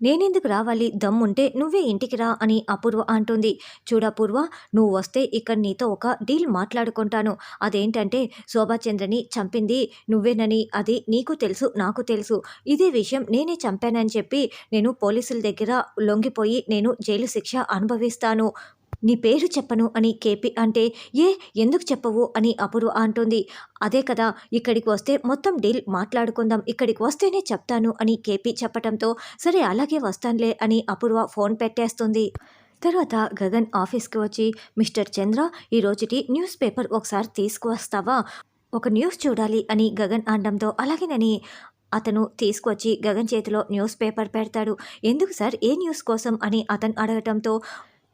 నేనెందుకు రావాలి? దమ్ముంటే నువ్వే ఇంటికి రా అని అపూర్వ అంటుంది. చూడపూర్వ నువ్వు వస్తే ఇక్కడ నీతో ఒక డీల్ మాట్లాడుకుంటాను. అదేంటంటే శోభాచంద్రని చంపింది నువ్వేనని అది నీకు తెలుసు నాకు తెలుసు. ఇదే విషయం నేనే చంపానని చెప్పి నేను పోలీసుల దగ్గర లొంగిపోయి నేను జైలు శిక్ష అనుభవిస్తాను. నీ పేరు చెప్పను అని కేపీ అంటే ఏ ఎందుకు చెప్పవు అని అపూర్వ అంటుంది. అదే కదా ఇక్కడికి వస్తే మొత్తం డీల్ మాట్లాడుకుందాం ఇక్కడికి వస్తేనే చెప్తాను అని కేపీ చెప్పటంతో సరే అలాగే వస్తానులే అని అపూర్వ ఫోన్ పెట్టేస్తుంది. తర్వాత గగన్ ఆఫీస్కి వచ్చి మిస్టర్ చంద్ర ఈ న్యూస్ పేపర్ ఒకసారి తీసుకువస్తావా? ఒక న్యూస్ చూడాలి అని గగన్ అనడంతో అలాగేనని. అతను తీసుకొచ్చి గగన్ చేతిలో న్యూస్ పేపర్ పెడతాడు. ఎందుకు సార్ ఏ న్యూస్ కోసం అని అతను అడగటంతో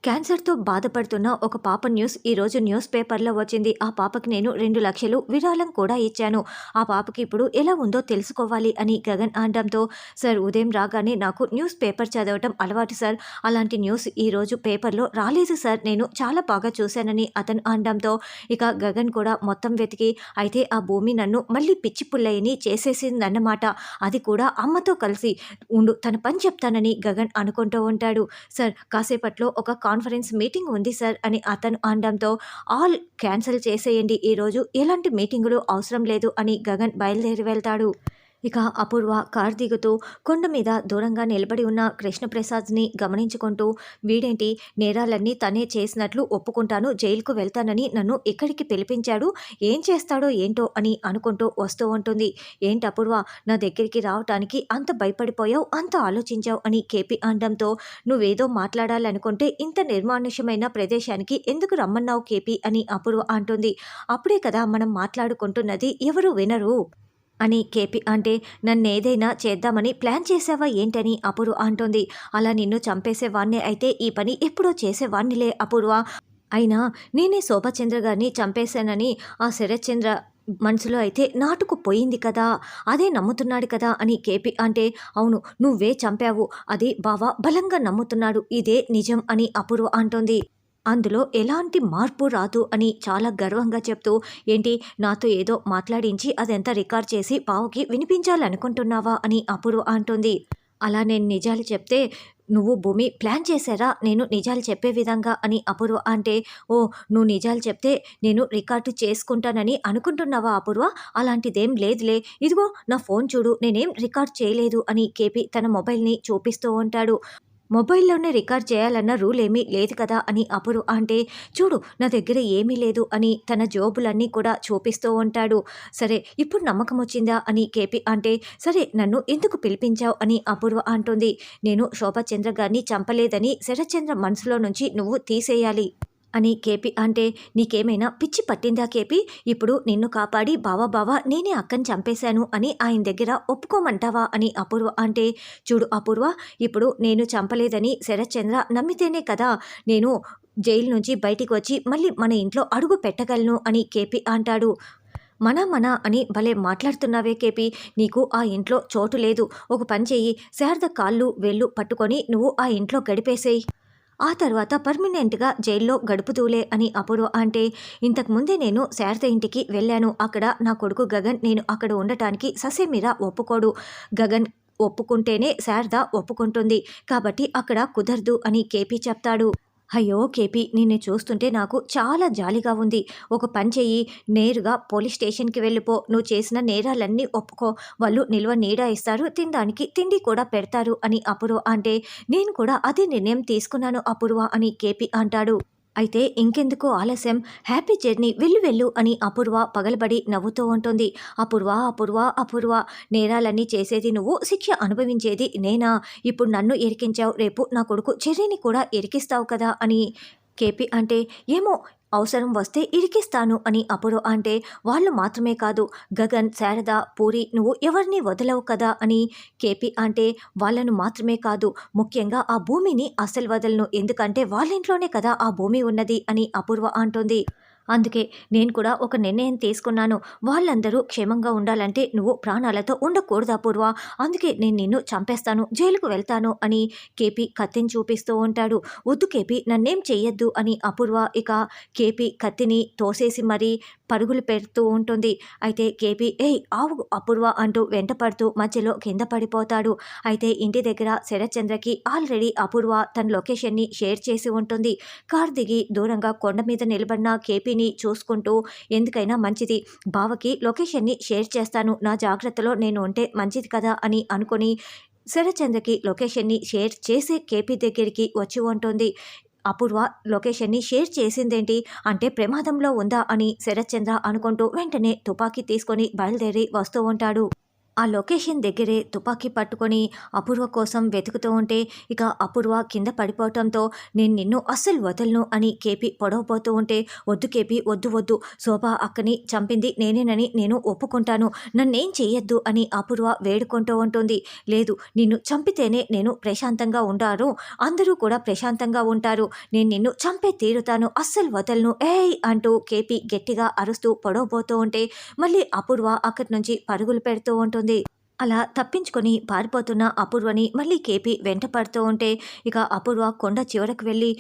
క్యాన్సర్తో బాధపడుతున్న ఒక పాప న్యూస్ ఈరోజు న్యూస్ పేపర్లో వచ్చింది. ఆ పాపకి నేను రెండు లక్షలు విరాళం కూడా ఇచ్చాను. ఆ పాపకి ఇప్పుడు ఎలా ఉందో తెలుసుకోవాలి అని గగన్ అనడంతో సార్ ఉదయం రాగానే నాకు న్యూస్ పేపర్ చదవటం అలవాటు సార్. అలాంటి న్యూస్ ఈరోజు పేపర్లో రాలేదు సార్. నేను చాలా బాగా చూశానని అతను అనడంతో ఇక గగన్ కూడా మొత్తం వెతికి అయితే ఆ భూమి నన్ను మళ్ళీ పిచ్చి పుల్లయ్యని చేసేసిందన్నమాట. అది కూడా అమ్మతో కలిసి ఉండు. తన పని చెప్తానని గగన్ అనుకుంటూ ఉంటాడు. సార్ కాసేపట్లో ఒక కాన్ఫరెన్స్ మీటింగ్ ఉంది సార్ అని అతను అనడంతో ఆల్ క్యాన్సిల్ చేసేయండి ఈరోజు ఎలాంటి మీటింగులు అవసరం లేదు అని గగన్ బయలుదేరి వెళ్తాడు. ఇక అపూర్వ కార్ దిగుతూ కొండ మీద దూరంగా నిలబడి ఉన్న కృష్ణప్రసాద్ని గమనించుకుంటూ వీడేంటి? నేరాలన్నీ తనే చేసినట్లు ఒప్పుకుంటాను జైలుకు వెళ్తానని నన్ను ఇక్కడికి పిలిపించాడు ఏం చేస్తాడో ఏంటో అని అనుకుంటూ వస్తూ ఉంటుంది. ఏంటి అపూర్వ? నా దగ్గరికి రావటానికి అంత భయపడిపోయావు అంత ఆలోచించావు అని కేపీ అనడంతో నువ్వేదో మాట్లాడాలనుకుంటే ఇంత నిర్మానుష్యమైన ప్రదేశానికి ఎందుకు రమ్మన్నావు కేపీ? అని అపూర్వ అంటుంది. అప్పుడే కదా మనం మాట్లాడుకుంటున్నది ఎవరు వినరు. అని కేపీ అంటే నన్ను ఏదైనా చేద్దామని ప్లాన్ చేసావా ఏంటని అపూర్వ అంటుంది. అలా నిన్ను చంపేసేవాణ్ణే అయితే ఈ పని ఎప్పుడో చేసేవాణ్ణిలే అపూర్వ. అయినా నేనే శోభచంద్ర గారిని చంపేశానని ఆ శరత్చంద్ర మనసులో అయితే నాటుకు పోయింది కదా అదే నమ్ముతున్నాడు కదా అని కేపీ అంటే అవును నువ్వే చంపావు. అది బావా బలంగా నమ్ముతున్నాడు. ఇదే నిజం అని అపూర్వ అంటోంది. అందులో ఎలాంటి మార్పు రాదు అని చాలా గర్వంగా చెప్తూ ఏంటి నాతో ఏదో మాట్లాడించి అదంతా రికార్డ్ చేసి పావుకి వినిపించాలనుకుంటున్నావా? అని అపూర్వ అంటుంది. అలా నేను నిజాలు చెప్తే నువ్వు భూమి ప్లాన్ చేశారా? నేను నిజాలు చెప్పే విధంగా? అని అపూర్వ అంటే ఓ నువ్వు నిజాలు చెప్తే నేను రికార్డు చేసుకుంటానని అనుకుంటున్నావా అపూర్వ? అలాంటిదేం లేదులే. ఇదిగో నా ఫోన్ చూడు నేనేం రికార్డ్ చేయలేదు అని కేపీ తన మొబైల్ని చూపిస్తూ ఉంటాడు. మొబైల్లోనే రికార్డ్ చేయాలన్న రూల్ ఏమీ లేదు కదా అని అపురు అంటే చూడు నా దగ్గర ఏమీ లేదు అని తన జోబులన్నీ కూడా చూపిస్తూ ఉంటాడు. సరే ఇప్పుడు నమ్మకం వచ్చిందా అని కేపీ అంటే సరే నన్ను ఎందుకు పిలిపించావు అని అపూర్వ అంటుంది. నేను శోభాచంద్ర గారిని చంపలేదని శరత్చంద్ర మనసులో నుంచి నువ్వు తీసేయాలి. అని కేపీ అంటే నీకేమైనా పిచ్చి పట్టిందా కేపీ? ఇప్పుడు నిన్ను కాపాడి బావా బావా నేనే అక్కని చంపేశాను అని ఆయన దగ్గర ఒప్పుకోమంటావా అని అపూర్వ అంటే చూడు అపూర్వ ఇప్పుడు నేను చంపలేదని శరత్చంద్ర నమ్మితేనే కదా నేను జైలు నుంచి బయటికి వచ్చి మళ్ళీ మన ఇంట్లో అడుగు పెట్టగలను అని కేపీ అంటాడు. మన మన అని భలే మాట్లాడుతున్నావే కేపీ నీకు ఆ ఇంట్లో చోటు లేదు. ఒక పని చెయ్యి శారద కాళ్ళు వెళ్ళు పట్టుకొని నువ్వు ఆ ఇంట్లో గడిపేసేయి. ఆ తర్వాత పర్మనెంట్గా జైల్లో గడుపుతూలే అని అపూర్వ అంటే ఇంతకుముందే నేను శారద ఇంటికి వెళ్ళాను. అక్కడ నా కొడుకు గగన్ నేను అక్కడ ఉండటానికి ససేమిరా ఒప్పుకోడు. గగన్ ఒప్పుకుంటేనే శారద ఒప్పుకుంటుంది. కాబట్టి అక్కడ కుదరదు అని కేపీ చెప్తాడు. అయ్యో కేపీ నిన్ను చూస్తుంటే నాకు చాలా జాలిగా ఉంది. ఒక పని చెయ్యి నేరుగా పోలీస్ స్టేషన్కి వెళ్ళిపో. నువ్వు చేసిన నేరాలన్నీ ఒప్పుకో. వాళ్ళు నిల్వ నీడ ఇస్తారు తినడానికి తిండి కూడా పెడతారు అని అపూర్వ అంటే నేను కూడా అదే నిర్ణయం తీసుకున్నాను అపూర్వ అని కేపీ అంటాడు. అయితే ఇంకెందుకు ఆలస్యం. హ్యాపీ జర్నీ వెళ్ళు వెళ్ళు అని అపూర్వ పగలబడి నవ్వుతూ ఉంటుంది. అపూర్వ అపూర్వ అపూర్వ నేరాలన్నీ చేసేది నువ్వు శిక్ష అనుభవించేది నేనా? ఇప్పుడు నన్ను ఎరికించావు రేపు నా కొడుకు చెర్రీని కూడా ఇరికిస్తావు కదా అని కేపీ అంటే ఏమో అవసరం వస్తే ఇరికిస్తాను అని అపూర్వ అంటే వాళ్ళు మాత్రమే కాదు గగన్ శారద పూరి నువ్వు ఎవరిని వదలవు కదా? అని కేపీ అంటే వాళ్ళను మాత్రమే కాదు ముఖ్యంగా ఆ భూమిని అసలు వదలను ఎందుకంటే వాళ్ళ ఇంట్లోనే కదా ఆ భూమి ఉన్నది అని అపూర్వ అంటుంది. అందుకే నేను కూడా ఒక నిర్ణయం తీసుకున్నాను. వాళ్ళందరూ క్షేమంగా ఉండాలంటే నువ్వు ప్రాణాలతో ఉండకూడదు అపూర్వ అందుకే నేను నిన్ను చంపేస్తాను జైలుకు వెళ్తాను అని కేపీ కత్తిని చూపిస్తూ ఉంటాడు. వద్దు కేపీ నన్నేం చెయ్యొద్దు అని అపూర్వ ఇక కేపీ కత్తిని తోసేసి మరీ పరుగులు పెడుతూ ఉంటుంది. అయితే కేపీ ఏయ్ ఆవు అపూర్వ అంటూ వెంట పడుతూ మధ్యలో కింద పడిపోతాడు. అయితే ఇంటి దగ్గర శరత్చంద్రకి ఆల్రెడీ అపూర్వ తన లొకేషన్ని షేర్ చేసి ఉంటుంది. కార్ దిగి దూరంగా కొండ మీద నిలబడిన కేపీని చూసుకుంటూ ఎందుకైనా మంచిది. బావకి లొకేషన్ని షేర్ చేస్తాను. నా జాగ్రత్తలో నేను ఉంటే మంచిది కదా అని అనుకుని శరచంద్రకి లొకేషన్ని షేర్ చేసి కేపీ దగ్గరికి వచ్చి ఉంటుంది. అపూర్వ లొకేషన్ని షేర్ చేసిందేంటి? అంటే ప్రమాదంలో ఉందా అని శరత్చంద్ర అనుకుంటూ వెంటనే తుపాకీ తీసుకొని బయలుదేరి వస్తూ ఉంటాడు. ఆ లొకేషన్ దగ్గరే తుపాకీ పట్టుకొని అపూర్వ కోసం వెతుకుతూ ఉంటే ఇక అపూర్వ కింద పడిపోవటంతో నేను నిన్ను అస్సలు వదలను అని కేపీ పొడవపోతూ ఉంటే వద్దు కేపీ వద్దు వద్దు. శోభ అక్కని చంపింది నేనేనని నేను ఒప్పుకుంటాను. నన్నేం చేయొద్దు అని అపూర్వ వేడుకుంటూ ఉంటుంది. లేదు నిన్ను చంపితేనే నేను ప్రశాంతంగా ఉంటారు అందరూ కూడా ప్రశాంతంగా ఉంటారు. నేను నిన్ను చంపే తీరుతాను. అస్సలు వదలను. ఏయ్! అంటూ కేపీ గట్టిగా అరుస్తూ పొడవబోతూ ఉంటే మళ్ళీ అపూర్వ అక్కడి నుంచి పరుగులు పెడుతూ ఉంటుంది. అలా తప్పించుకొని పారిపోతున్న అపూర్వని మళ్ళీ కేపీ వెంట పడుతూ ఉంటే ఇక అపూర్వ కొండ చివరకు వెళ్ళి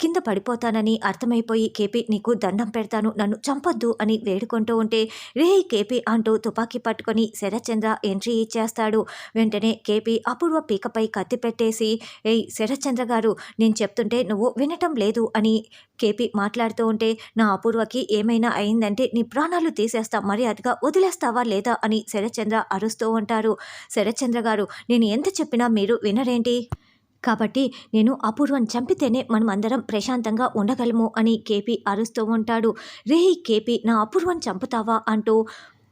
కింద పడిపోతానని అర్థమైపోయి కేపీ నీకు దండం పెడతాను నన్ను చంపొద్దు అని వేడుకుంటూ ఉంటే రే కేపీ అంటూ తుపాకీ పట్టుకొని శరచంద్ర ఎంట్రీ ఇచ్చేస్తాడు. వెంటనే కేపీ అపూర్వ పీకపై కత్తి పెట్టేసి ఏయ్ శరచంద్ర గారు నేను చెప్తుంటే నువ్వు వినటం లేదు అని కేపీ మాట్లాడుతూ ఉంటే నా అపూర్వకి ఏమైనా అయిందంటే నీ ప్రాణాలు తీసేస్తా మర్యాదగా వదిలేస్తావా లేదా అని శరచంద్ర అరుస్తూ ఉంటారు. శరచంద్ర గారు నేను ఎంత చెప్పినా మీరు వినరేంటి? కాబట్టి నేను అపూర్వం చంపితేనే మనం అందరం ప్రశాంతంగా ఉండగలము అని కేపీ అరుస్తూ ఉంటాడు. రే కేపీ నా అపూర్వం చంపుతావా? అంటూ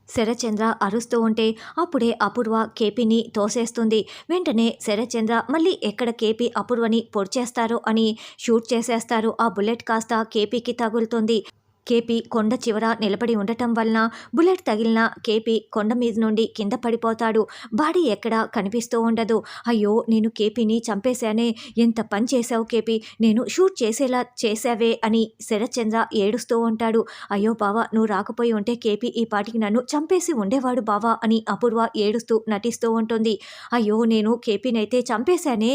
శరచంద్ర అరుస్తూ ఉంటే అప్పుడే అపూర్వ కేపీని తోసేస్తుంది. వెంటనే శరచంద్ర మళ్ళీ ఎక్కడ కేపీ అపూర్వని పొడిచేస్తారో అని షూట్ చేసేస్తారు. ఆ బుల్లెట్ కాస్త కేపీకి తగులుతుంది. కేపీ కొండ చివర నిలబడి ఉండటం వలన బుల్లెట్ తగిలిన కేపీ కొండ మీద నుండి కింద పడిపోతాడు. బాడీ ఎక్కడా కనిపిస్తూ ఉండదు. అయ్యో నేను కేపీని చంపేశానే. ఎంత పని చేశావు కేపీ? నేను షూట్ చేసేలా చేశావే అని శరత్చంద్ర ఏడుస్తూ ఉంటాడు. అయ్యో బావా నువ్వు రాకపోయి ఉంటే కేపీ ఈ పాటికి నన్ను చంపేసి ఉండేవాడు బావా అని అపూర్వ ఏడుస్తూ నటిస్తూ ఉంటుంది. అయ్యో నేను కేపీనైతే చంపేశానే.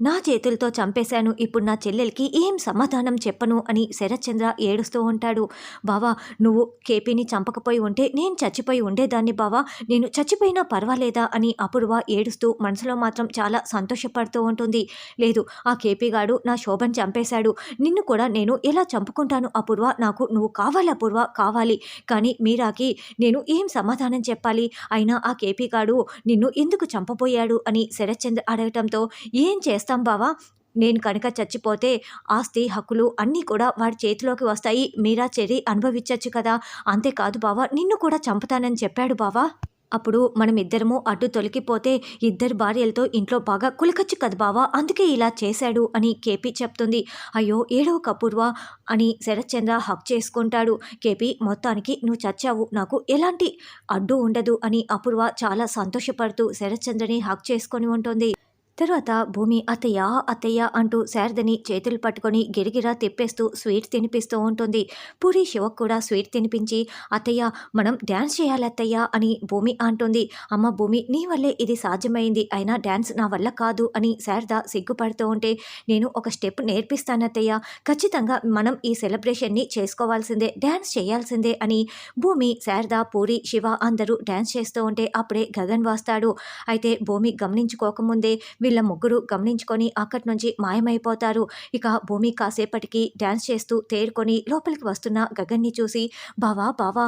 నా చేతులతో చంపేశాను. ఇప్పుడు నా చెల్లెలకి ఏం సమాధానం చెప్పను అని శరత్చంద్ర ఏడుస్తూ ఉంటాడు. బావా నువ్వు కేపీని చంపకపోయి ఉంటే నేను చచ్చిపోయి ఉండేదాన్ని బావా. నేను చచ్చిపోయినా పర్వాలేదా అని అపూర్వ ఏడుస్తూ మనసులో మాత్రం చాలా సంతోషపడుతూ ఉంటుంది. లేదు ఆ కేపీ గాడు నా శోభన్ చంపేశాడు. నిన్ను కూడా నేను ఎలా చంపుకుంటాను అపూర్వ? నాకు నువ్వు కావాలి అపూర్వ కావాలి. కానీ మీరాకి నేను ఏం సమాధానం చెప్పాలి? అయినా ఆ కేపీ గాడు నిన్ను ఎందుకు చంపబోయాడు అని శరత్చంద్ర అడగటంతో ఏం చేస్తా బావా. నేను కనుక చచ్చిపోతే ఆస్తి హక్కులు అన్నీ కూడా వాడి చేతిలోకి వస్తాయి. మీరా చెరి అనుభవించవచ్చు కదా. అంతేకాదు బావా నిన్ను కూడా చంపుతానని చెప్పాడు బావా. అప్పుడు మనం ఇద్దరము అడ్డు తొలగిపోతే ఇద్దరు భార్యలతో ఇంట్లో బాగా కులకచ్చు కదా బావా. అందుకే ఇలా చేశాడు అని కేపీ చెప్తుంది. అయ్యో ఏడవ కపూర్వా అని శరత్చంద్ర హక్ చేసుకుంటాడు. కేపీ మొత్తానికి నువ్వు చచ్చావు. నాకు ఎలాంటి అడ్డు ఉండదు అని అపూర్వ చాలా సంతోషపడుతూ శరత్చంద్రని హక్ చేసుకొని ఉంటుంది. తర్వాత భూమి అత్తయ్య అత్తయ్య అంటూ శారదని చేతులు పట్టుకొని గిరిగిరా తిప్పేస్తూ స్వీట్ తినిపిస్తూ ఉంటుంది. పూరి శివకు కూడా స్వీట్ తినిపించి అత్తయ్య మనం డ్యాన్స్ చేయాలి అత్తయ్య అని భూమి అంటుంది. అమ్మ భూమి నీ వల్లే ఇది సాధ్యమైంది. అయినా డ్యాన్స్ నా వల్ల కాదు అని శారద సిగ్గుపడుతూ ఉంటే నేను ఒక స్టెప్ నేర్పిస్తాను అత్తయ్య. ఖచ్చితంగా మనం ఈ సెలబ్రేషన్ని చేసుకోవాల్సిందే డ్యాన్స్ చేయాల్సిందే అని భూమి శారద పూరి శివ అందరూ డ్యాన్స్ చేస్తూ ఉంటే అప్పుడే గగన్ వస్తాడు. అయితే భూమి గమనించుకోకముందే వీళ్ళ ముగ్గురు గమనించుకొని అక్కడి నుంచి మాయమైపోతారు. ఇక భూమి కాసేపటికి డ్యాన్స్ చేస్తూ తేరుకొని లోపలికి వస్తున్న గగన్ని చూసి బావా బావా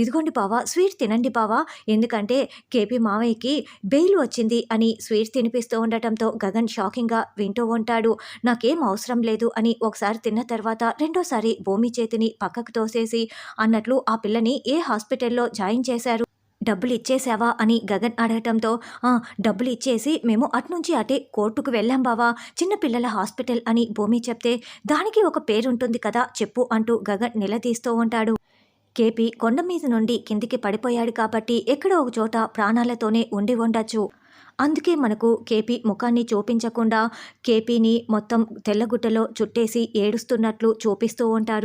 ఇదిగోండి బావా స్వీట్ తినండి బావా ఎందుకంటే కేపీ మావయ్యకి బెయిల్ వచ్చింది అని స్వీట్ తినిపిస్తూ ఉండటంతో గగన్ షాకింగ్గా వింటూ ఉంటాడు. నాకేం అవసరం లేదు అని ఒకసారి తిన్న తర్వాత రెండోసారి భూమి చేతిని పక్కకు తోసేసి అన్నట్లు ఆ పిల్లని ఏ హాస్పిటల్లో జాయిన్ చేశారు? డబ్బులు ఇచ్చేసావా అని గగన్ అడగటంతో డబ్బులు ఇచ్చేసి మేము అట్నుంచి అటే కోర్టుకు వెళ్ళాం బావా చిన్నపిల్లల హాస్పిటల్ అని భూమి చెప్తే దానికి ఒక పేరుంటుంది కదా చెప్పు అంటూ గగన్ నిలదీస్తూ ఉంటాడు. కేపీ కొండ మీద నుండి కిందికి పడిపోయాడు కాబట్టి ఎక్కడో ఒక చోట ప్రాణాలతోనే ఉండి ఉండొచ్చు. అందుకే మనకు కేపీ ముఖాన్ని చూపించకుండా కేపీని మొత్తం తెల్లగుట్టలో చుట్టేసి ఏడుస్తున్నట్లు చూపిస్తూ ఉంటారు.